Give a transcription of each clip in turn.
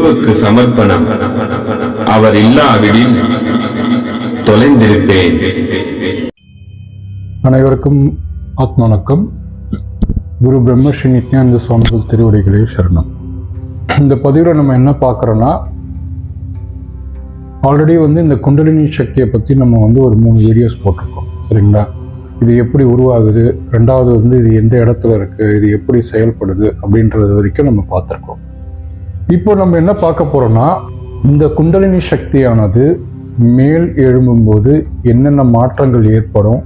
குருவுக்கு சமர்ப்பணம். அவர் இல்லாவிடில் தொலைந்திருப்பேன். அனைவருக்கும் ஆத்ம வணக்கம் குரு பிரம்மஸ்ரீ நித்யானந்த சுவாமிகள் திருவடிகளே சரணம். இந்த பதிவில் நம்ம என்ன பார்க்குறோன்னா ஆல்ரெடி வந்து இந்த குண்டலினி சக்தியை பற்றி நம்ம வந்து ஒரு மூணு வீடியோஸ் போட்டிருக்கோம். சரிங்களா? இது எப்படி உருவாகுது? ரெண்டாவது வந்து இது எந்த இடத்துல இருக்குது இது எப்படி செயல்படுது? அப்படின்றது வரைக்கும் நம்ம பார்த்துருக்கோம். இப்போ நம்ம என்ன பார்க்க போகிறோம்னா இந்த குண்டலினி சக்தியானது மேல் எழும்பும்போது என்னென்ன மாற்றங்கள் ஏற்படும்?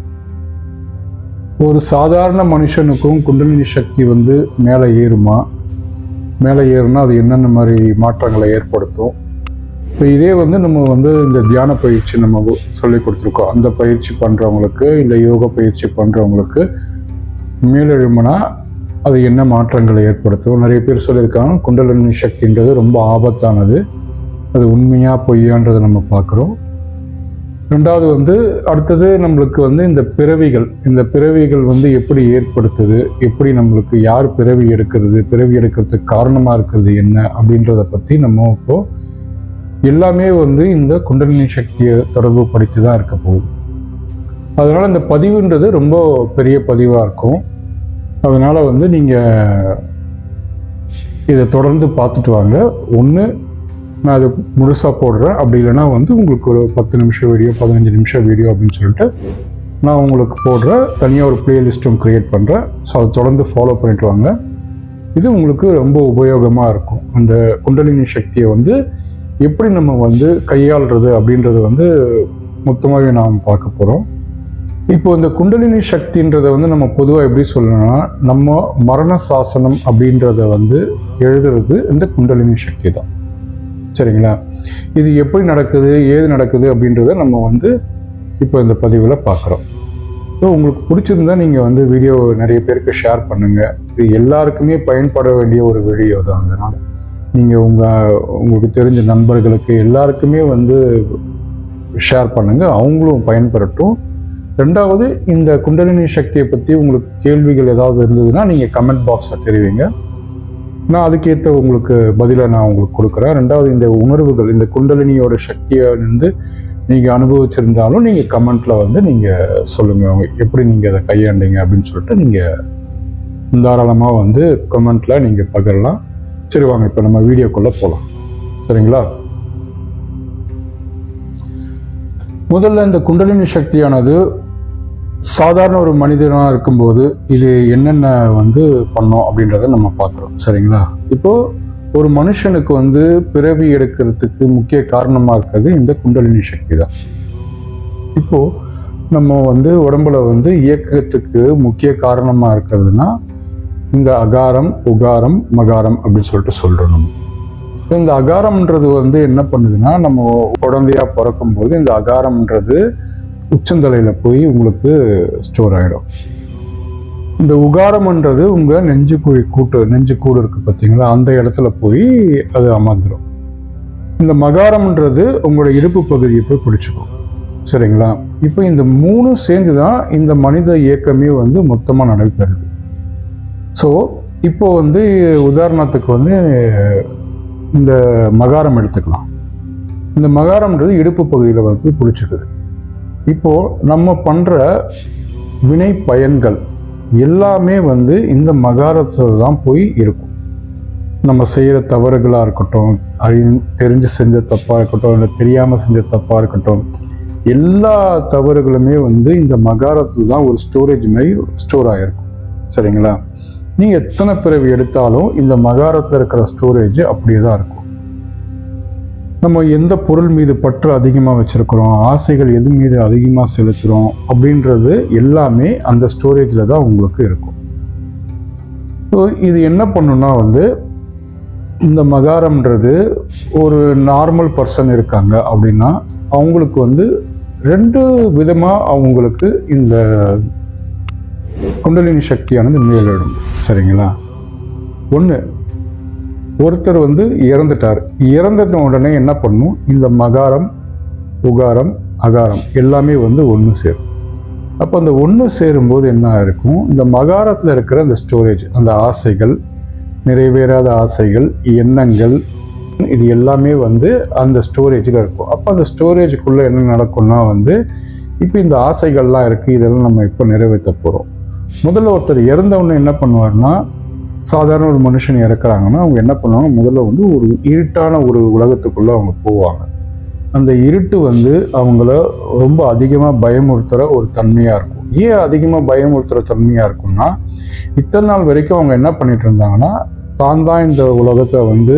ஒரு சாதாரண மனுஷனுக்கும் குண்டலினி சக்தி வந்து மேலே ஏறுமா? மேலே ஏறுனா அது என்னென்ன மாதிரி மாற்றங்களை ஏற்படுத்தும்? இப்போ இதே வந்து நம்ம வந்து இந்த தியான பயிற்சி நம்ம சொல்லி கொடுத்துருக்கோம். அந்த பயிற்சி பண்ணுறவங்களுக்கு இல்லை யோகா பயிற்சி பண்ணுறவங்களுக்கு மேலெழும்புனா அது என்ன மாற்றங்களை ஏற்படுத்தும்? நிறைய பேர் சொல்லியிருக்காங்க குண்டலினி சக்தின்றது ரொம்ப ஆபத்தானது. அது உண்மையா பொய்யான்றதை நம்ம பார்க்குறோம். ரெண்டாவது வந்து அடுத்தது நம்மளுக்கு வந்து இந்த பிறவிகள் இந்த பிறவிகள் வந்து எப்படி ஏற்படுத்துது? எப்படி நம்மளுக்கு யார் பிறவி எடுக்கிறது? பிறவி எடுக்கிறதுக்கு காரணமாக இருக்கிறது என்ன? அப்படின்றத பற்றி நம்ம இப்போ எல்லாமே வந்து இந்த குண்டலினி சக்தியை தொடர்பு படுத்தி தான் இருக்க போகுது. அதனால் இந்த பதிவுன்றது ரொம்ப பெரிய பதிவாக இருக்கும். அதனால் வந்து நீங்கள் இதை தொடர்ந்து பார்த்துட்டு வாங்க. ஒன்று நான் அதை முழுசாக போடுறேன். அப்படி இல்லைன்னா வந்து உங்களுக்கு ஒரு பத்து நிமிஷம் வீடியோ பதினஞ்சு நிமிஷம் வீடியோ அப்படின்னு சொல்லிட்டு நான் உங்களுக்கு போடுறேன். தனியாக ஒரு பிளேலிஸ்ட்டும் க்ரியேட் பண்ணுறேன் ஸோ அதை தொடர்ந்து ஃபாலோ பண்ணிட்டு வாங்க. இது உங்களுக்கு ரொம்ப உபயோகமாக இருக்கும். அந்த குண்டலினி சக்தியை வந்து எப்படி நம்ம வந்து கையாளுறது அப்படின்றது வந்து மொத்தமாகவே நாம் பார்க்க போகிறோம் இப்போ இந்த குண்டலினி சக்தின்றதை வந்து நம்ம பொதுவாக எப்படி சொல்லணும்னா நம்ம மரண சாசனம் அப்படின்றத வந்து எழுதுறது இந்த குண்டலினி சக்தி தான். சரிங்களா? இது எப்படி நடக்குது ஏது நடக்குது அப்படின்றத நம்ம வந்து இப்போ இந்த பதிவில் பார்க்குறோம். ஸோ உங்களுக்கு பிடிச்சிருந்தா நீங்கள் வந்து வீடியோ நிறைய பேருக்கு ஷேர் பண்ணுங்கள் இது எல்லாருக்குமே பயன்பட வேண்டிய ஒரு வீடியோ தான் அதனால். நீங்கள் உங்கள் உங்களுக்கு தெரிஞ்ச நண்பர்களுக்கு எல்லாருக்குமே வந்து ஷேர் பண்ணுங்கள் அவங்களும் பயன்பெறட்டும் ரெண்டாவது இந்த குண்டலினி சக்தியை பற்றி உங்களுக்கு கேள்விகள் ஏதாவது இருந்ததுன்னா நீங்கள் கமெண்ட் பாக்ஸில் தெரிவிங்க. நான் அதுக்கேற்ற உங்களுக்கு பதிலை நான் உங்களுக்கு கொடுக்குறேன். ரெண்டாவது இந்த உணர்வுகள் இந்த குண்டலினியோட சக்தியை வந்து நீங்கள் அனுபவிச்சிருந்தாலும் நீங்கள் கமெண்ட்டில் வந்து நீங்கள் சொல்லுங்கள் எப்படி நீங்கள் அதை கையாண்டீங்க அப்படின்னு சொல்லிட்டு நீங்கள் தாராளமாக வந்து கமெண்ட்டில் நீங்கள் பகிரலாம். சரி வாங்க இப்போ நம்ம வீடியோக்குள்ளே போகலாம் சரிங்களா? முதல்ல இந்த குண்டலினி சக்தியானது சாதாரண ஒரு மனிதனாக இருக்கும்போது இது என்னென்ன வந்து பண்ணோம் அப்படின்றத நம்ம பார்க்குறோம். சரிங்களா? இப்போ ஒரு மனுஷனுக்கு வந்து பிறவி எடுக்கிறதுக்கு முக்கிய காரணமாக இருக்கிறது இந்த குண்டலினி சக்தி தான். இப்போ நம்ம வந்து உடம்புல வந்து இயக்கத்துக்கு முக்கிய காரணமாக இருக்கிறதுனா இந்த அகாரம் உகாரம் மகாரம் அப்படின்னு சொல்லிட்டு சொல்கிறோம் நம்ம. இந்த அகாரம்ன்றது வந்து என்ன பண்ணுதுன்னா நம்ம குழந்தையா பிறக்கும்போது இந்த அகாரம்ன்றது உச்சந்தலையில் போய் உங்களுக்கு ஸ்டோர் ஆகிடும் இந்த உகாரம்ன்றது உங்கள் நெஞ்சு குழி கூட்டு நெஞ்சு கூடு இருக்குது பார்த்தீங்களா அந்த இடத்துல போய் அது அமர்ந்துடும் இந்த மகாரம்ன்றது உங்களோட இடுப்பு பகுதியை போய் பிடிச்சிக்கும். சரிங்களா? இப்போ இந்த மூணு சேர்ந்து தான் இந்த மனித இயக்கமே வந்து மொத்தமாக நடைபெறுது. ஸோ இப்போ வந்து உதாரணத்துக்கு வந்து இந்த மகாரம் எடுத்துக்கலாம். இந்த மகாரம்ன்றது இடுப்பு பகுதியில் வந்து பிடிச்சிக்குது. இப்போ நம்ம பண்ற வினை பயன்கள் எல்லாமே வந்து இந்த மகாரத்தில் தான் போய் இருக்கும். நம்ம செய்கிற தவறுகளாக இருக்கட்டும் அறி தெரிஞ்சு செஞ்ச தப்பாக இருக்கட்டும் இல்லை தெரியாமல் செஞ்ச தப்பாக இருக்கட்டும் எல்லா தவறுகளுமே வந்து இந்த மகாரத்தில் தான் ஒரு ஸ்டோரேஜ் மாதிரி ஸ்டோர் ஆகிருக்கும் சரிங்களா? நீங்கள் எத்தனை பிறவி எடுத்தாலும் இந்த மகாரத்தில் இருக்கிற ஸ்டோரேஜ் அப்படியே தான் இருக்கும். நம்ம எந்த பொருள் மீது பற்று அதிகமாக வச்சுருக்கிறோம்? ஆசைகள் எது மீது அதிகமாக செலுத்துகிறோம் அப்படின்றது எல்லாமே அந்த ஸ்டோரேஜில் தான் உங்களுக்கு இருக்கும். ஸோ இது என்ன பண்ணுன்னா வந்து இந்த மகாரம்ன்றது ஒரு நார்மல் பர்சன் இருக்காங்க அப்படின்னா அவங்களுக்கு வந்து ரெண்டு விதமாக அவங்களுக்கு இந்த குண்டலினி சக்தியானது மேலிடும். சரிங்களா? ஒன்று ஒருத்தர் வந்து இறந்துட்டார். இறந்துட்ட உடனே என்ன பண்ணும்? இந்த மகாரம் உகாரம் அகாரம் எல்லாமே வந்து ஒன்று சேரும். அப்போ அந்த ஒன்று சேரும்போது என்ன இருக்கும் இந்த மகாரத்தில் இருக்கிற அந்த ஸ்டோரேஜ் அந்த ஆசைகள் நிறைவேறாத ஆசைகள் எண்ணங்கள் இது எல்லாமே வந்து அந்த ஸ்டோரேஜில் இருக்கும். அப்போ அந்த ஸ்டோரேஜுக்குள்ளே என்ன நடக்கும்னா வந்து இப்போ இந்த ஆசைகள்லாம் இருக்குது இதெல்லாம் நம்ம இப்போ நிறைவேற்ற போகிறோம் முதல்ல ஒருத்தர் இறந்தவொடனே என்ன பண்ணுவார்னா சாதாரண ஒரு மனுஷன் இறக்குறாங்கன்னா அவங்க என்ன பண்ணுவாங்க? முதல்ல வந்து ஒரு இருட்டான ஒரு உலகத்துக்குள்ளே அவங்க போவாங்க. அந்த இருட்டு வந்து அவங்கள ரொம்ப அதிகமாக பயமுறுத்துகிற ஒரு தன்மையாக இருக்கும். ஏன் அதிகமாக பயமுறுத்துகிற தன்மையாக இருக்கும்னா இத்தனை நாள் வரைக்கும் அவங்க என்ன பண்ணிட்டு இருந்தாங்கன்னா தான் தான் இந்த உலகத்தை வந்து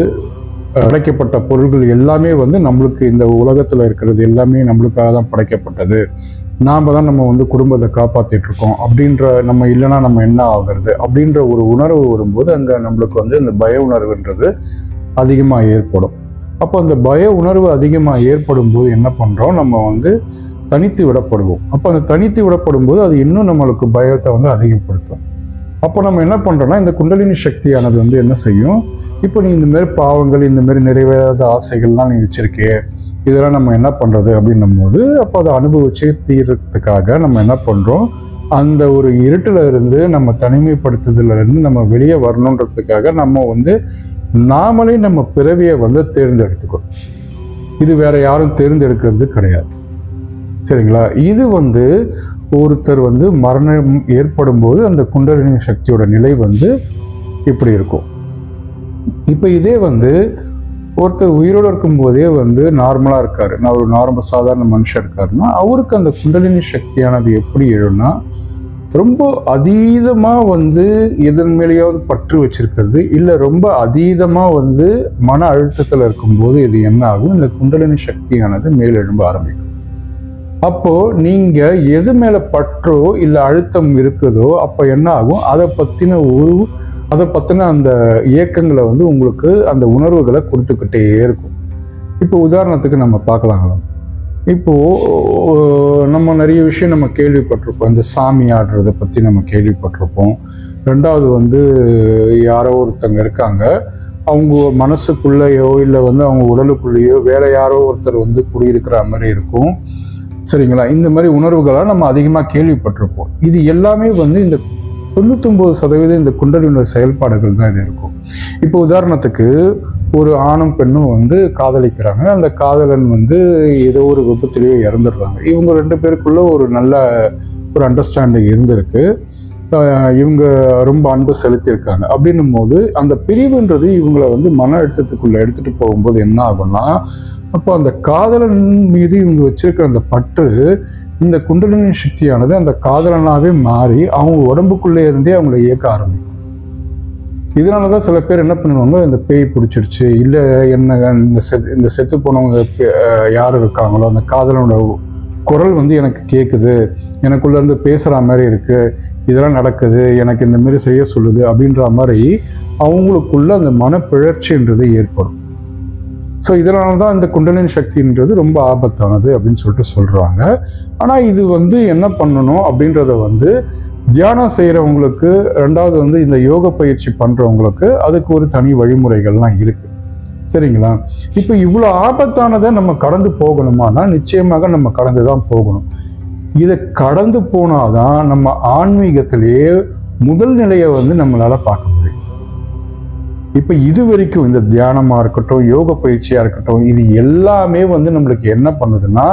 படைக்கப்பட்ட பொருள்கள் எல்லாமே வந்து நம்மளுக்கு இந்த உலகத்தில் இருக்கிறது எல்லாமே நம்மளுக்காக தான் படைக்கப்பட்டது. நாம் தான் நம்ம வந்து குடும்பத்தை காப்பாற்றிட்டு இருக்கோம் அப்படின்ற நம்ம இல்லைன்னா நம்ம என்ன ஆகிறது? அப்படின்ற ஒரு உணர்வு வரும்போது அங்கே நம்மளுக்கு வந்து இந்த பய உணர்வுன்றது அதிகமாக ஏற்படும். அப்போ அந்த பய உணர்வு அதிகமாக ஏற்படும் போது என்ன பண்ணுறோம் நம்ம வந்து தனித்து விடப்படுவோம். அப்போ அந்த தனித்து விடப்படும் போது அது இன்னும் நம்மளுக்கு பயத்தை வந்து அதிகப்படுத்தும். அப்போ நம்ம என்ன பண்ணுறோன்னா இந்த குண்டலினி சக்தியானது வந்து என்ன செய்யும்? இப்போ நீ இந்தமாரி பாவங்கள் இந்தமாரி நிறைவேறாத ஆசைகள்லாம் நீ வச்சிருக்கே இதெல்லாம் நம்ம என்ன பண்ணுறது அப்படின்னும் போது அப்போ அதை அனுபவிச்சு தீர்றதுக்காக நம்ம என்ன பண்ணுறோம் அந்த ஒரு இருட்டில் இருந்து நம்ம தனிமைப்படுத்துதலேருந்து நம்ம வெளியே வரணுன்றதுக்காக நம்ம வந்து நாமளே நம்ம பிறவியை வந்து தேர்ந்தெடுத்துக்கணும். இது வேற யாரும் தேர்ந்தெடுக்கிறது கிடையாது. சரிங்களா? இது வந்து ஒருத்தர் வந்து மரணம் ஏற்படும் போது அந்த குண்டலினி சக்தியோட நிலை வந்து இப்படி இருக்கும். இப்போ இதே வந்து ஒருத்தர் உயிரோடு இருக்கும்போதே வந்து நார்மலாக இருக்கார். நான் ஒரு நார்மல் சாதாரண மனுஷன் இருக்காருன்னா அவருக்கு அந்த குண்டலினி சக்தியானது எப்படி எழும்னா ரொம்ப அதீதமாக வந்து எதன் மேலேயாவது பற்று வச்சிருக்கிறது இல்லை ரொம்ப அதீதமாக வந்து மன அழுத்தத்தில் இருக்கும்போது இது என்ன ஆகும்? இந்த குண்டலினி சக்தியானது மேலெழும்ப ஆரம்பிக்கும். அப்போ நீங்க எது மேல பற்றோ இல்லை அழுத்தம் இருக்குதோ அப்போ என்ன ஆகும்? அதை பத்தின ஒரு அதை பற்றின அந்த இயக்கங்களை வந்து உங்களுக்கு அந்த உணர்வுகளை கொடுத்துக்கிட்டே இருக்கும். இப்போ உதாரணத்துக்கு நம்ம பார்க்கலாங்களா இப்போது நம்ம நிறைய விஷயம் நம்ம கேள்விப்பட்டிருப்போம். இந்த சாமி ஆடுறதை பற்றி நம்ம கேள்விப்பட்டிருப்போம். ரெண்டாவது வந்து யாரோ ஒருத்தங்க இருக்காங்க. அவங்க மனசுக்குள்ளேயோ இல்லை வந்து அவங்க உடலுக்குள்ளேயோ வேற யாரோ ஒருத்தர் வந்து குடியிருக்கிற மாதிரி இருக்கும். சரிங்களா? இந்த மாதிரி உணர்வுகளை நம்ம அதிகமாக கேள்விப்பட்டிருப்போம். இது எல்லாமே வந்து இந்த தொண்ணூத்தொம்பது சதவீதம் இந்த குண்டலினுடைய செயல்பாடுகள் தான் இது இருக்கும். இப்போ உதாரணத்துக்கு ஒரு ஆணும் பெண்ணும் வந்து காதலிக்கிறாங்க. அந்த காதலன் வந்து ஏதோ ஒரு விபத்துலேயோ இறந்துடுறாங்க. இவங்க ரெண்டு பேருக்குள்ள ஒரு நல்ல ஒரு அண்டர்ஸ்டாண்டிங் இருந்திருக்கு. இவங்க ரொம்ப அன்பு செலுத்தியிருக்காங்க. அப்படின்னும் போது அந்த பிரிவுன்றது இவங்களை வந்து மன அழுத்தத்துக்குள்ள எடுத்துட்டு போகும்போது என்ன ஆகும்னா அப்போ அந்த காதலன் மீது இவங்க வச்சிருக்கிற அந்த பற்று இந்த குண்டலினி சக்தியானது அந்த காதலனாகவே மாறி அவங்க உடம்புக்குள்ளே இருந்தே அவங்களை இயக்க ஆரம்பிக்கும் இதனால தான் சில பேர் என்ன பண்ணுவாங்க இந்த பேய் பிடிச்சிருச்சு இல்லை என்ன இந்த செ இந்த செத்து போனவங்க யார் இருக்காங்களோ அந்த காதலனோட குரல் வந்து எனக்கு கேட்குது எனக்குள்ள இருந்து பேசுகிற மாதிரி இருக்குது இதெல்லாம் நடக்குது எனக்கு இந்த மாதிரி செய்ய சொல்லுது அப்படின்ற மாதிரி அவங்களுக்குள்ள அந்த மனப்பிழற்சின்றது ஏற்படும். ஸோ இதனால தான் இந்த குண்டலின் சக்தின்றது ரொம்ப ஆபத்தானது அப்படின்னு சொல்லிட்டு சொல்கிறாங்க ஆனால் இது வந்து என்ன பண்ணணும் அப்படின்றத வந்து தியானம் செய்கிறவங்களுக்கு ரெண்டாவது வந்து இந்த யோக பயிற்சி பண்ணுறவங்களுக்கு அதுக்கு ஒரு தனி வழிமுறைகள்லாம் இருக்குது சரிங்களா? இப்போ இவ்வளோ ஆபத்தானதை நம்ம கடந்து போகணுமானா நிச்சயமாக நம்ம கடந்து தான் போகணும். இதை கடந்து போனாதான் நம்ம ஆன்மீகத்திலேயே முதல் நிலையை வந்து நம்மளால் பார்க்க முடியும். இப்போ இது வரைக்கும் இந்த தியானமாக இருக்கட்டும் யோக பயிற்சியாக இருக்கட்டும் இது எல்லாமே வந்து நம்மளுக்கு என்ன பண்ணுதுன்னா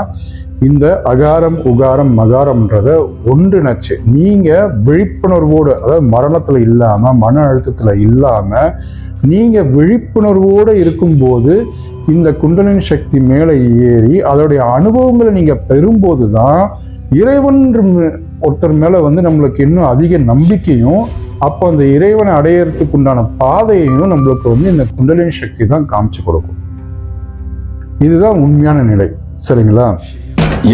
இந்த அகாரம் உகாரம் மகாரம்ன்றத ஒன்றிணைச்சு. நீங்கள் விழிப்புணர்வோடு அதாவது மரணத்தில் இல்லாமல் மன அழுத்தத்தில் இல்லாமல் நீங்கள் விழிப்புணர்வோடு இருக்கும்போது இந்த குண்டலின் சக்தி மேலே ஏறி அதோடைய அனுபவங்களை நீங்கள் பெறும்போது தான் இறைவன் ஒருத்தர் மேலே வந்து நம்மளுக்கு இன்னும் அதிக நம்பிக்கையும் அப்போ அந்த இறைவனை அடையறதுக்கு உண்டான பாதையையும் நம்மளுக்கு வந்து இந்த குண்டலினி சக்தி தான் காமிச்சு கொடுக்கும். இதுதான் உண்மையான நிலை. சரிங்களா?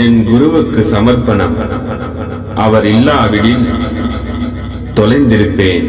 என் குருவுக்கு சமர்ப்பணம். அவர் இல்லாவிடில் தொலைந்திருப்பேன்.